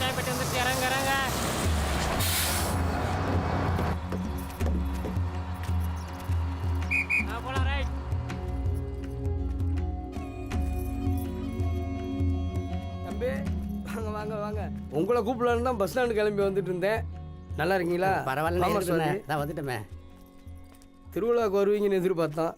சாயப்பட்டு வந்துட்டு இறங்க இறங்க போலாம் ரைட் தம்பி வாங்க வாங்க வாங்க. உங்களை கூப்பிடலான்னு தான் பஸ் ஸ்டாண்டு கிளம்பி வந்துட்டு இருந்தேன். நல்லா இருக்கீங்களா? பரவாயில்ல நான் வந்துட்டோமே திருவிழாவுக்கு வருவீங்கன்னு எதிர்பார்த்தோம்.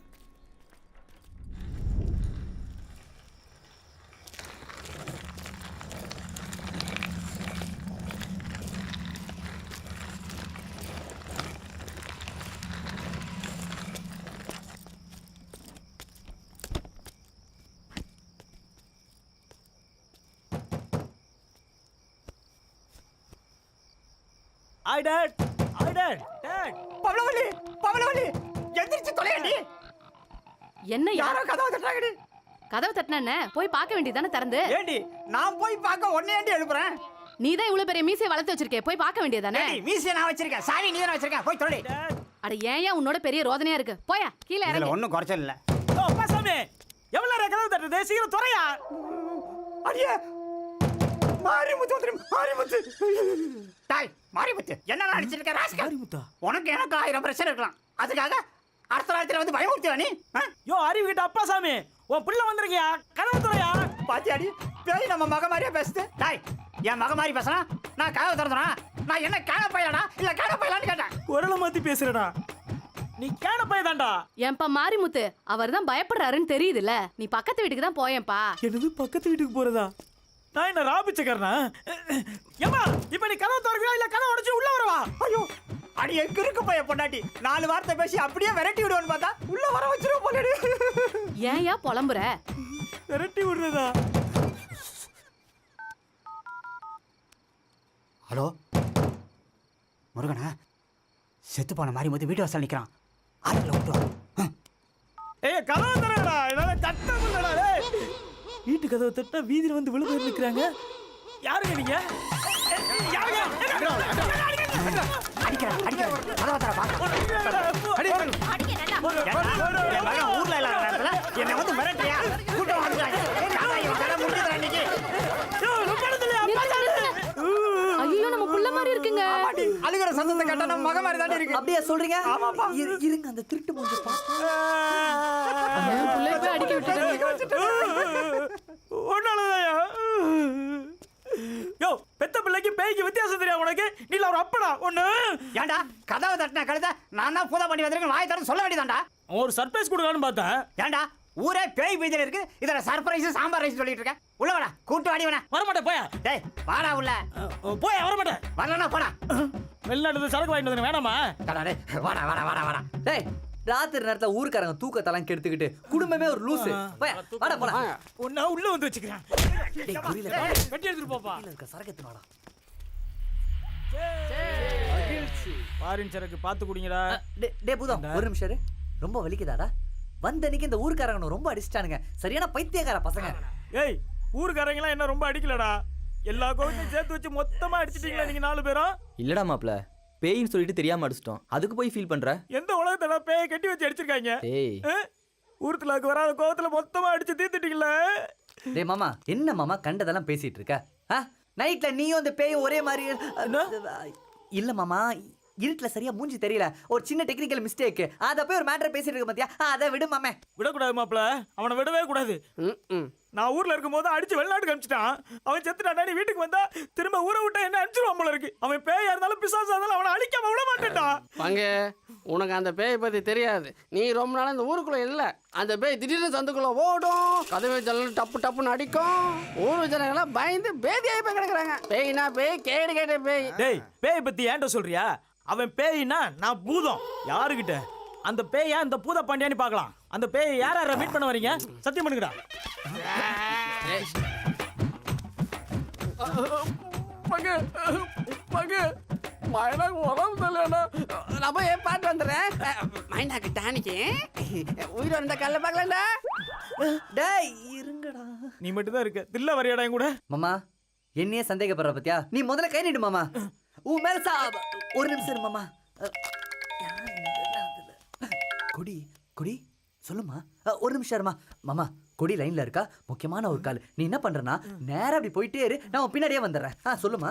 ஐ டாட் ஐ டாட் டாட் பவளவள்ளி பவளவள்ளி எந்திரிச்சு தொலையடி என்ன யாரோ கதவை தட்டுறாங்கடி. கதவு தட்டின போய் பார்க்க வேண்டியதானே திறந்து? ஏண்டி நான் போய் பார்க்க உடனே ஏண்டி எழுப்புறேன்? நீ தான் இவ்வளவு பெரிய மீசையை வளர்த்து வச்சிருக்கே போய் பார்க்க வேண்டியதானே ஏண்டி மீசிய நான் வச்சிருக்கேன். சாவி நீ தானே வச்சிருக்க போய் தொலை. அட ஏன் ஏன் உன்னோட பெரிய ரோதனையா இருக்கு? போயா கீழே இறங்கு. ஒண்ணும் குறைச்சல் இல்ல. ஓ பாசாமி எவ்வளவு நேரம் கதவு தட்டுறது? சீக்கிரம் துறையா அடியே. மாரிமுத்து வந்துரு மாரிமுத்து. டாய் மாரிமுத்து என்ன அடிச்சிருக்க? ராஸ்கல் மாரிமுத்தா. உனக்கு எனக்கு ஆயிரம் பிரச்சனை இருக்கலாம். அதுக்காக அடுத்த ராத்திரி வந்து பயமுறுத்தியா நீ? யோ அறிவு கிட்ட அப்பா சாமி. உன் பிள்ளை வந்திருக்கியா? கதவு துறையா? பாத்தியாடி பேய் நம்ம மக மாதிரியே பேசுது? டாய் என் மக மாதிரி பேசுனா நான் கதவு திறந்தனா நான் என்ன கேன பையலடா? இல்ல கேன பையலான்னு கேட்டேன். குரலை மாத்தி பேசுறடா. நீ கேன பையதான்டா ஏன்பா மாரிமுத்து அவர் தான் பயப்படுறாருன்னு தெரியுதுல்ல. நீ பக்கத்து வீட்டுக்கு தான் போயேன்பா. என்னது பக்கத்து வீட்டுக்கு போறதா? நான் என்ன ராபிச்சக்கறனா? ஏமா இப்ப நீ கதவு திறக்கிறா இல்ல கதவு உடைச்சு உள்ள வரவா ஐயோ அடி எங்க இருக்கு பைய பொண்டாட்டி. நாலு வார்த்தை பேசி அப்படியே விரட்டி விடுவோன்னு பார்த்தா உள்ள வர வச்சிருவோம் போலடி ஏன் ஏன் புலம்புற? விரட்டி விடுறதா? ஹலோ? முருகனா? செத்து போன மாதிரி மொத்தம் வீட்டு வாசல் நிக்கிறான். ஆளுங்களை விட்டுருவான் ஏய் கதவு திறடா வீட்டு கதவு தட்டா வீதியில வந்து விழு போய் நிக்கிறாங்க யாருங்க? நீங்க ஊர்ல இல்லாத என்னை வந்து கூட்டம் ஐயோ நம்ம புள்ள மாதிரி இருக்குங்க. அழுகிற சத்தத்தை கேட்டா நம்ம மக மாதிரி தாண்டி இருக்கு. அப்படியா சொல்றீங்க? ஆமாப்பா. இரு- இருங்க அந்த திருட்டு மூஞ்சி போய் அடிக்க விட்டுட்டேன் ஒன்னாலதாயா யோ பெத்த பிள்ளைக்கு பேய்க்கு வித்தியாசம் தெரியாது உனக்கு அப்படா ஒண்ணு? ஏன்டா கதவை தட்டின கழுத நான் தான் பூதா பண்ணி வந்திருக்கேன் வாய் தரேன் சொல்ல வேண்டியதாண்டா ஒரு சர்ப்ரைஸ் கொடுக்கலான்னு பார்த்தேன். ஏன்டா ஊரே பேய் பீதியில இருக்கு இதுல சர்ப்ரைஸ் சாம்பார் ரைஸ் சொல்லிட்டு இருக்கேன். உள்ள வாடா கூட்டு வாடி வேணா வரமாட்டேன் போயா. டேய் வாடா உள்ள. போயா வரமாட்டேன். வரலனா போடா. வெளிநாட்டு சரக்கு வாங்கிட்டு வந்து வேணாமா? வாடா வாடா வாடா வாடா. டேய் ராத்திரி நேரத்துல ஊருக்காரங்க தூக்கத்தெல்லாம் கெடுத்துக்கிட்டு குடும்பமே ஒரு லூசு. போய், வாடா போலாம். உன்னை உள்ள வந்து வச்சுக்கிறேன். கட்டி எடுத்துட்டு போப்பா. இருக்க சரக்கு எடுத்துன்னு வாடா. பாரின் சரக்கு பார்த்து குடிங்கடா. டே பூதம் ஒரு நிமிஷம். ரொம்ப வலிக்குதாடா? வந்த அன்னைக்கு இந்த ஊருக்காரங்க ரொம்ப அடிச்சிட்டானுங்க. சரியான பைத்தியக்கார பசங்க. ஏய் ஊருக்காரங்களாம் என்ன ரொம்ப அடிக்கலடா? எல்லா கோவிலையும் சேர்த்து வச்சு மொத்தமா அடிச்சிட்டீங்களா நீங்க நாலு பேரும்? இல்லடா மாப்ள பேயின்னு சொல்லிட்டு தெரியாம அடிச்சிட்டோம். அதுக்கு போய் ஃபீல் பண்ற? எந்த உலகத்துல பேய கட்டி வச்சு அடிச்சிருக்காங்க? ஏய் ஆ? ஊருத்துலாக்கு வராத கோவத்துல மொத்தமா அடிச்சு தீர்த்துட்டீங்களே? டேய் மாமா என்ன மாமா கண்டதெல்லாம் பேசிட்டு இருக்க? நைட்ல நீயும் இந்த பேயும் ஒரே மாதிரி இல்ல மாமா இருட்டுல சரியா மூஞ்சி தெரியல. ஒரு சின்ன டெக்னிக்கல் மிஸ்டேக் அத போய் ஒரு மேட்டர் பேசிட்டு இருக்க பாத்தியா? அதை விடு மாமே. விடக்கூடாது மாப்ள அவனை விடவே கூடாது. நான் ஊர்ல இருக்கும்போது அடிச்சு வெளிநாட்டுக்கு அனுப்பிச்சிட்டான். அவன் செத்துட்டான் வீட்டுக்கு வந்தா திரும்ப ஊரை விட்டா என்ன அனுப்பிச்சிருவான் போல இருக்கு. அவன் பேயா இருந்தாலும் பிசாசா இருந்தாலும் அவனை அழிக்காம விட மாட்டேன்டா. வாங்க உனக்கு அந்த பேயை பற்றி தெரியாது. நீ ரொம்ப நாள் இந்த ஊருக்குள்ளே இல்லை. அந்த பேய் திடீர்னு சந்துக்குள்ளே ஓடும். கதவை ஜன்னல் டப்பு டப்புன்னு அடிக்கும். ஊர் ஜனங்களாம் பயந்து பேதியாகி போய் கிடக்குறாங்க. பேய்னா பேய் கேடு கேட்ட பேய். டேய் பேய் பத்தி ஏன்ட்ட சொல்றியா? அவன் பேய்னா நான் பூதம். யாருகிட்ட? அந்த பேயா இந்த பூத பாண்டியான்னு பார்க்கலாம். அந்த பேயை யார் யாரை மீட் பண்ண வரீங்க சத்தியம் பண்ணுங்கடா. பங்கு பங்கு மயனாக்கு உடம்பு சரியில்லைண்ணா நான் போய் பாட்டு வந்துடுறேன் மைனாக்கு டானிக்கு. உயிர் வந்த கல்ல பார்க்கலடா டேய் இருங்கடா. நீ மட்டும் தான் இருக்க. தில்ல வரையாடா என் கூட. மாமா என்னையே சந்தேகப்படுற பத்தியா? நீ முதல்ல கை நீடு மாமா. உன் மேல சா ஒரு நிமிஷம் இரு மாமா அ, யார் இதெல்லாம் இதுல? குடி குடி சொல்லுமா ஒரு நிமிஷம் இருமா. மாமா கொடி லைன்ல இருக்கா? முக்கியமான ஒரு கால். நீ என்ன பண்றனா நேரா அப்படி போயிட்டே இரு. நான் பின்னாடியே வந்துடுறேன். ஆ சொல்லுமா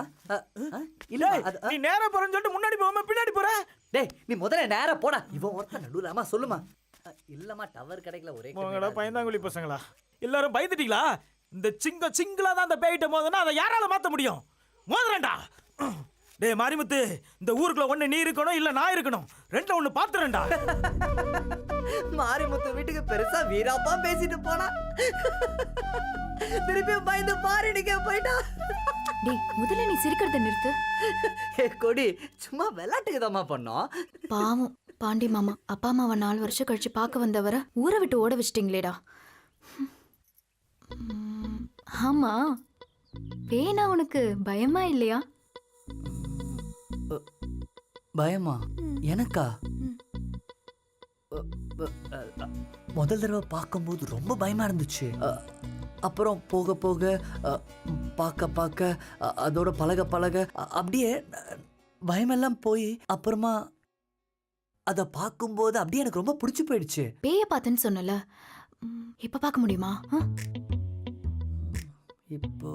இல்ல நீ நேரா போறேன்னு சொல்லிட்டு முன்னாடி போகாம பின்னாடி போற? டேய் நீ முதல்ல நேரா போடா. இவன் ஒருத்தன் நடுவுல அம்மா சொல்லுமா இல்லம்மா டவர் கிடைக்கல ஒரே உங்களோட பயந்தாங்குழி பசங்களா. எல்லாரும் பயந்துட்டீங்களா? இந்த சிங்க சிங்கிளா தான் அந்த பேயிட்ட மோதுனா அதை யாரால மாத்த முடியும்? மோதுறேன்டா. டேய் மாரிமுத்து இந்த ஊருக்குள்ள ஒண்ணு நீ இருக்கணும் இல்ல நான் இருக்கணும். ரெண்டுல ஒண்ணு பாத்துறேன்டா. மாரிமுத்து வீட்டுக்கு பெருசா வீராப்பா பேசிட்டு போனா. திருப்பி பயந்து மாறிடுங்க போயிட்டா. டேய் முதல்ல நீ சிரிக்கிறத நிறுத்து. ஏ கொடி சும்மா விளையாட்டுக்கு பண்ணோம்? பாவம் பாண்டி மாமா அப்பா அம்மாவை நாலு வருஷம் கழிச்சு பார்க்க வந்தவரை ஊரை விட்டு ஓட வச்சிட்டீங்களேடா. ஆமா. பேனா உனக்கு பயமா இல்லையா? பயமா? எனக்கா? முதல் தடவை பார்க்கும்போது ரொம்ப பயமா இருந்துச்சு. அப்புறம் போக போக பார்க்க பார்க்க அதோட பழக பழக அப்படியே பயமெல்லாம் போய் அப்புறமா அதை பார்க்கும்போது அப்படியே எனக்கு ரொம்ப பிடிச்சி போயிடுச்சு. பேய பார்த்தேன்னு சொன்னல. இப்ப பார்க்க முடியுமா? இப்போ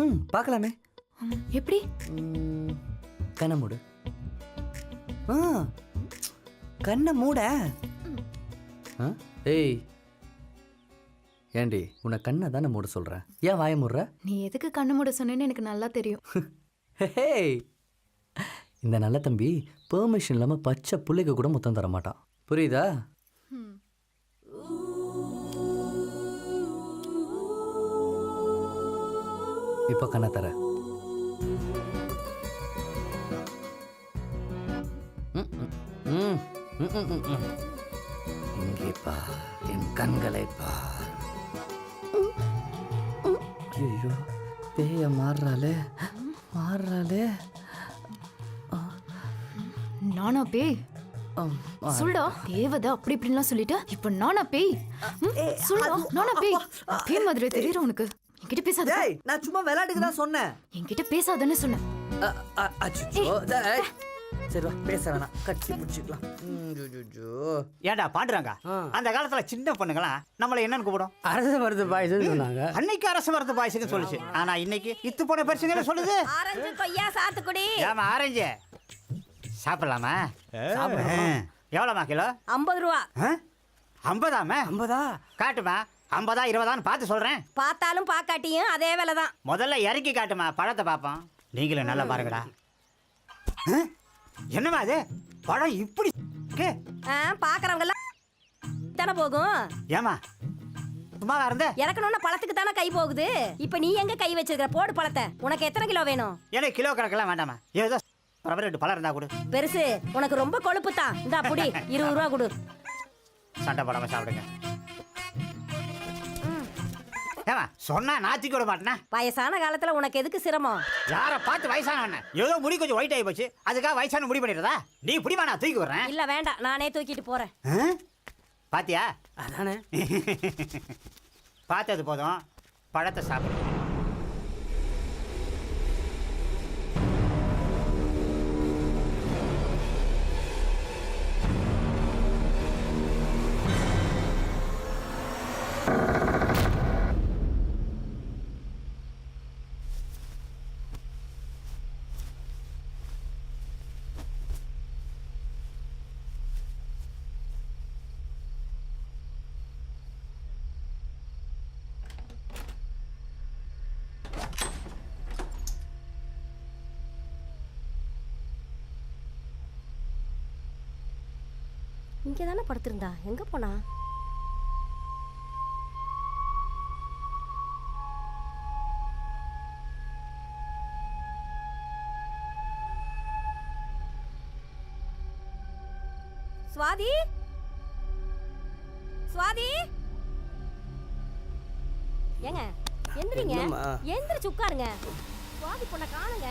ம் பார்க்கலாமே. எப்படி? கண்ணை மூடு. கண்ணை மூட. ஆ? ஏய். ஏண்டி உன்னை கண்ணை தானே மூட சொல்கிறேன் ஏன் வாய மூடுற? நீ எதுக்கு கண்ணு மூட சொன்னேன்னு எனக்கு நல்லா தெரியும். ஹேய் இந்த நல்ல தம்பி பெர்மிஷன் இல்லாமல் பச்சை புள்ளைக்கு கூட முத்தம் தர மாட்டான். புரியுதா? இப்போ கண்ணை தர. இங்கே பார் என் கண்களை பார் ஐயோ பேய மாறுறாளே மாறுறாளே நானா பேய். சொல்டா தேவதை அப்படி இப்படின்லாம் சொல்லிட்டு இப்ப நானா பேய்? ம், சொல்டா நானா பேய்? பேய் மாதிரி தெரியற உனக்கு? என்கிட்ட பேசாத நான் சும்மா விளையாட்டுக்கு தான் சொன்னேன். என்கிட்ட பேசாதன்னு சொன்னேன். அச்சச்சோ. சரி வா பேச வேணாம். கட்டி பிடிச்சிக்கலாம். ம், ஜு, ஜு, ஜு. ஏன்டா பாண்டுறாங்க? அந்த காலத்துல சின்ன பொண்ணுங்களாம் நம்மள என்னன்னு கூப்பிடும்? அரசு மருந்து பாயசம்னு சொன்னாங்க. அன்னைக்கு அரசு மரத்து பாயசுன்னு சொல்லுச்சு. ஆனா இன்னைக்கு இத்து போன பரிசுங்கள சொல்லுது. ஆரஞ்சு கொய்யா சாத்துக்குடி. ஏமா ஆரஞ்சு? சாப்பிடலாமா? சாப்பிடலாம்? எவ்வளோமா கிலோ? ஐம்பது ரூபா. ஐம்பதாமே ஐம்பதா? காட்டுமா. ஐம்பதா இருபதான்னு பார்த்து சொல்றேன். பார்த்தாலும் பார்க்காட்டியும் அதே விலை தான் முதல்ல இறக்கி காட்டுமா. பழத்தை பார்ப்போம். நீங்களும் நல்லா பாருங்கடா. ஆ? என்னம்மா அது? பழம் இப்படி இருக்கு? பார்க்குறவங்க எல்லாம் தானே போகும்? ஏம்மா? சும்மாவா இருந்த? இறக்கணும்னா பழத்துக்கு தானே கை போகுது. இப்போ நீ எங்க கை வச்சிருக்கிற? போடு பழத்தை. உனக்கு எத்தனை கிலோ வேணும்? எனக்கு கிலோ கணக்கெல்லாம் வேண்டாமா ஏதோ ரப்பர் ரெண்டு பழம் இருந்தா கொடு. பெருசு உனக்கு ரொம்ப கொழுப்பு தான் இந்தா புடி. இருபது ரூபா கொடு. சண்டை போடாம சாப்பிடுங்க. ஏமா சொன்னா நாத்திக்கு விட மாட்டேனா? வயசான காலத்துல உனக்கு எதுக்கு சிரமம்? யாரை பார்த்து வயசானவன ஏதோ முடி கொஞ்சம் ஒயிட் ஆகி போச்சு. அதுக்காக வயசான முடி பண்ணிடுறதா? நீ பிடிமா நான் தூக்கி விடுறேன். இல்ல வேண்டாம். நானே தூக்கிட்டு போறேன்? பாத்தியா? அதானே. பார்த்தது போதும். பழத்தை சாப்பிடு. இங்கே தானே படுத்திருந்தா? எங்க போனா? சுவாதி? சுவாதி? ஏங்க எந்திரிங்க? எந்திரிச்சு உட்காருங்க. சுவாதி பொண்ணை காணுங்க.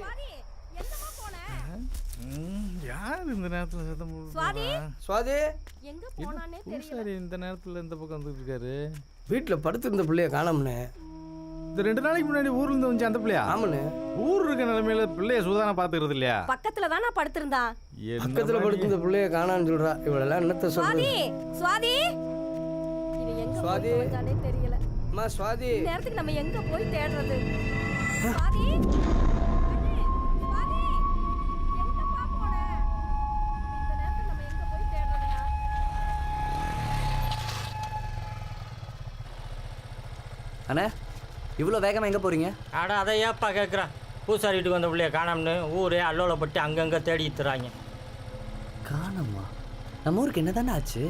சுவாதி. யார் இந்த நேரத்தில் சத்தம் சுவாதி? சுவாதி? எங்க போனானே தெரியல. இந்த நேரத்தில் இந்த பக்கம் வந்துட்டு இருக்காரு? வீட்டில் படுத்திருந்த பிள்ளைய காணோம்னே. இந்த ரெண்டு நாளைக்கு முன்னாடி ஊர்ல இருந்து வந்து அந்த பிள்ளையா? ஆமாண்ணே. ஊர் இருக்க நிலைமையில பிள்ளைய சூதான பாத்துக்கிறது இல்லையா? பக்கத்துல தானே படுத்திருந்தான் என்ன பக்கத்துல பண்ணி- படுத்து இந்த பிள்ளைய காணான்னு சொல்றா. இவளெல்லாம் என்னத்த சொல்றது? சுவாதி! சுவாதி. தெரியல. அம்மா சுவாதி! இந்த நேரத்துக்கு நம்ம எங்க போய் தேடுறது? சுவாதி! அண்ணே இவ்வளோ வேகமாக எங்கே போகிறீங்க அட அதை ஏப்பா கேட்குறேன் பூசாரி வீட்டுக்கு வந்த பிள்ளைய காணாமனு ஊரே அல்லோலப்பட்டு அங்கங்கே தேடிட்டு தராங்க காணோமா? நம்ம ஊருக்கு என்ன ஆச்சு?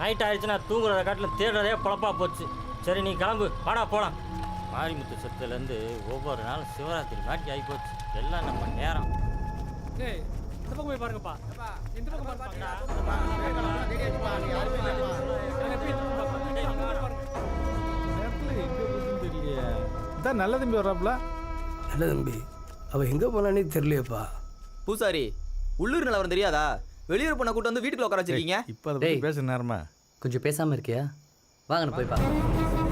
நைட் ஆயிடுச்சுன்னா தூங்குறத காட்டில் தேடுறதே பொழப்பா போச்சு. சரி நீ கிளம்பு. வாடா போலாம். மாரிமுத்து சத்துலேருந்து ஒவ்வொரு நாளும் சிவராத்திரி மாட்டி ஆகி போச்சு. எல்லாம் நம்ம நேரம். இந்த பக்கம் போய் பாருங்கப்பா. இந்த பக்கம் நேரத்துல இதான் நல்ல தம்பி வர்றாப்புல. நல்ல தம்பி. அவ எங்க போனானே தெரியலையேப்பா. பூசாரி உள்ளூர் நிலவரம் தெரியாதா? வெளியூர் பொண்ணை கூட்டு வந்து வீட்டுக்குள்ள உட்கார வச்சிருக்கீங்க? இப்போ அதை பத்தி டேய். பேச நேரமா? கொஞ்சம் பேசாமல் இருக்கியா? வாங்கண்ணா போய் பார்க்கலாம்